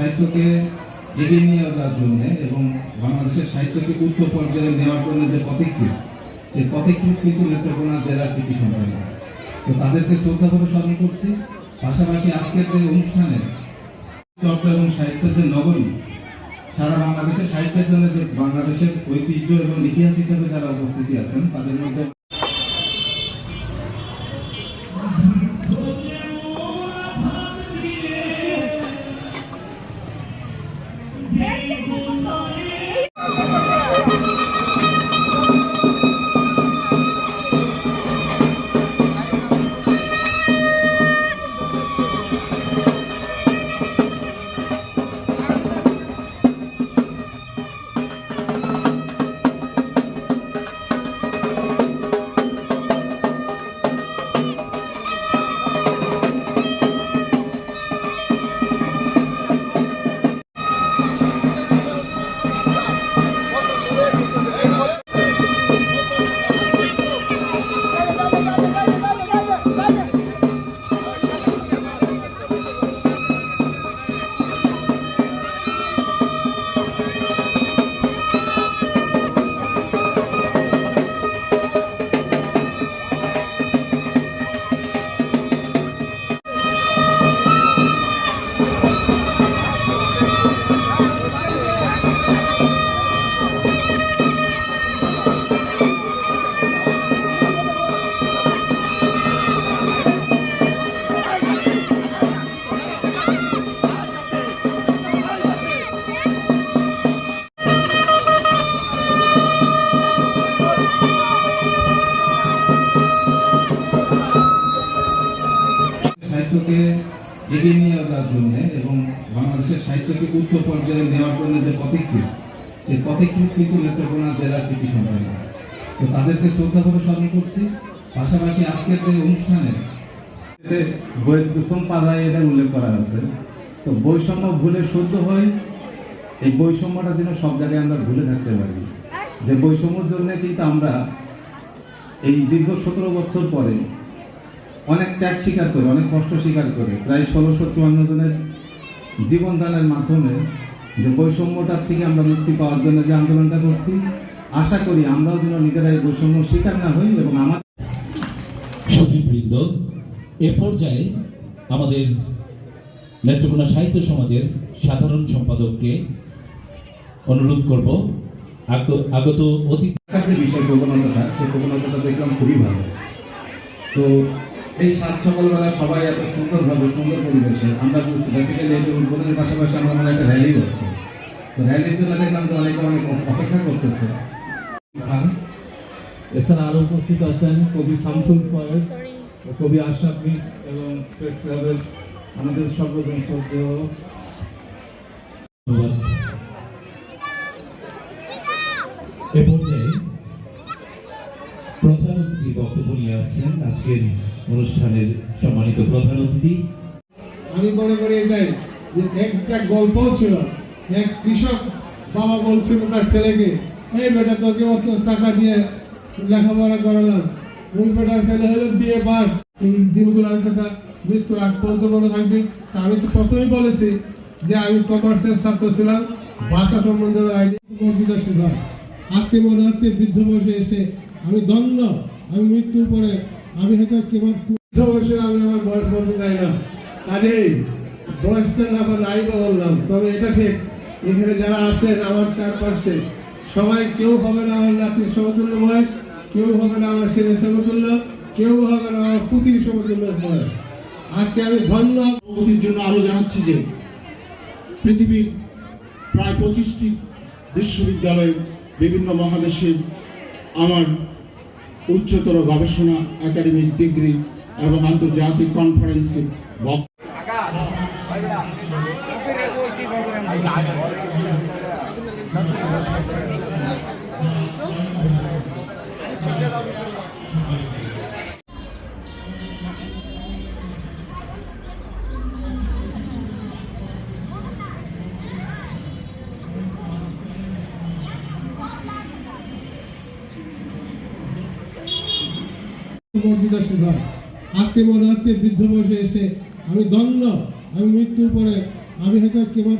সাহিত্যকে এগিয়ে নিয়ে যাওয়ার জন্য এবং বাংলাদেশের সাহিত্যকে উচ্চ পর্যায়ে নেওয়ার জন্য যে পদক্ষেপ সেই পদক্ষেপ কিন্তু নেত্রকোনা জেলার কৃতি সন্তানরা তো তাদেরকে শ্রদ্ধা করে স্মরণ করছি। পাশাপাশি আজকের যে অনুষ্ঠানে চর্চা এবং সাহিত্যের যে নগরী, সারা বাংলাদেশের সাহিত্যের জন্য যে বাংলাদেশের ঐতিহ্য এবং ইতিহাস হিসেবে যারা উপস্থিতি আছেন, তাদের মধ্যে সাহিত্যকে এগিয়ে নিয়ে যাওয়ার জন্য এবং বাংলাদেশের সাহিত্যকে উচ্চ পর্যায়ে নেওয়ার জন্য যে পদক্ষেপ সেই পদক্ষেপ কিন্তু নেত্রকোনা জেলার কৃতি সন্তানরা তো তাদেরকে শ্রদ্ধা করে স্মরণ করছি। পাশাপাশি আজকের যে অনুষ্ঠানে বইয়ের প্রথম পাতায় এটা উল্লেখ করা আছে। তো বৈষম্য ভুলে শুদ্ধ হয় এই বৈষম্যটা যেন সব জায়গায় আমরা ভুলে থাকতে পারি। যে বৈষম্যর জন্য কিন্তু আমরা এই দীর্ঘ সতেরো বছর পরে অনেক ত্যাগ স্বীকার করে অনেক কষ্ট স্বীকার করে প্রায় ষোলোশো চুয়ান্ন জনের জীবনদানের মাধ্যমে যে বৈষম্যটার থেকে আমরা মুক্তি পাওয়ার জন্য যে আন্দোলনটা করছি আশা করি আমরাও যেন নিজেরাই বৈষম্য স্বীকার না হই এবং আমার সুধীবৃন্দ এ পর্যায়ে আমাদের নেত্রকোনা সাহিত্য সমাজের সাধারণ সম্পাদককে অনুরোধ করব আগ- আগত যে বিষয় প্রবণতাটা সেই প্রবণতাটা দেখলাম খুবই ভালো। তো এই সাত সকালবেলা সবাই এত সুন্দরভাবে সুন্দর পরিবেশে আমরা বেসিক্যালি এই উদ্বোধনের পাশাপাশি আমরা মনে একটা র্যালি করছি। তো র্যালির জন্য দেখলাম যে অনেকে অনেক অপেক্ষা করতেছে। খান এছাড়া আরও উপস্থিত আছেন কবি শামসুল ফয়েজ কবি আশরাফ মির এবং প্রেস ক্লাবের আমাদের সর্বজন শ্রদ্ধেয়। এ পর্যায়ে প্রধান অতিথি বক্তব্য নিয়ে আসছেন আজকের অনুষ্ঠানের সম্মানিত প্রধান অতিথি। আমি মনে করি এটাই যে একটা গল্প ছিল, এক কৃষক বাবা বলছিল তার ছেলেকে, এই বেটা, তোকে অত টাকা দিয়ে লেখাপড়া করালাম। ওই বেটার ছেলে হলো বিয়ে পাস। এই দিনগুলো আমি কথা মৃত্যুর আগ পর্যন্ত মনে থাকবে। আমি তো প্রথমেই বলেছি যে আমি কমার্সের ছাত্র ছিলাম, ভাষা সম্বন্ধে আইডিয়া ছিলাম। আজকে মনে হচ্ছে বৃদ্ধ বয়সে এসে আমি দ্বন্দ্ব আমি মৃত্যুর পরে আমি হয়তো কেবল বয়সে আমি আমার বয়স বলতে চাই না। কাজেই বয়সটা আমার নাই বললাম। তবে এটা ঠিক, এখানে যারা আছেন আমার চারপাশে, সবাই কেউ হবে না আমার নাতির সমতুল্য বয়স, কেউ হবে না আমার ছেলের সমতুল্য, কেউ হবে না আমার পুতির সমতুল্য বয়স। আজকে আমি ধন্য। অবগতির জন্য আরও জানাচ্ছি যে, পৃথিবীর প্রায় পঁচিশটি বিশ্ববিদ্যালয় বিভিন্ন মহাদেশের আমার উচ্চতর গবেষণা একাডেমিক ডিগ্রি এবং আন্তর্জাতিক কনফারেন্সে বর্ধিত সুধা আজকে মনে হচ্ছে বৃদ্ধ বয়সে এসে, আমি দ্বন্দ্ব আমি মৃত্যুর পরে আমি হয়তো কেবল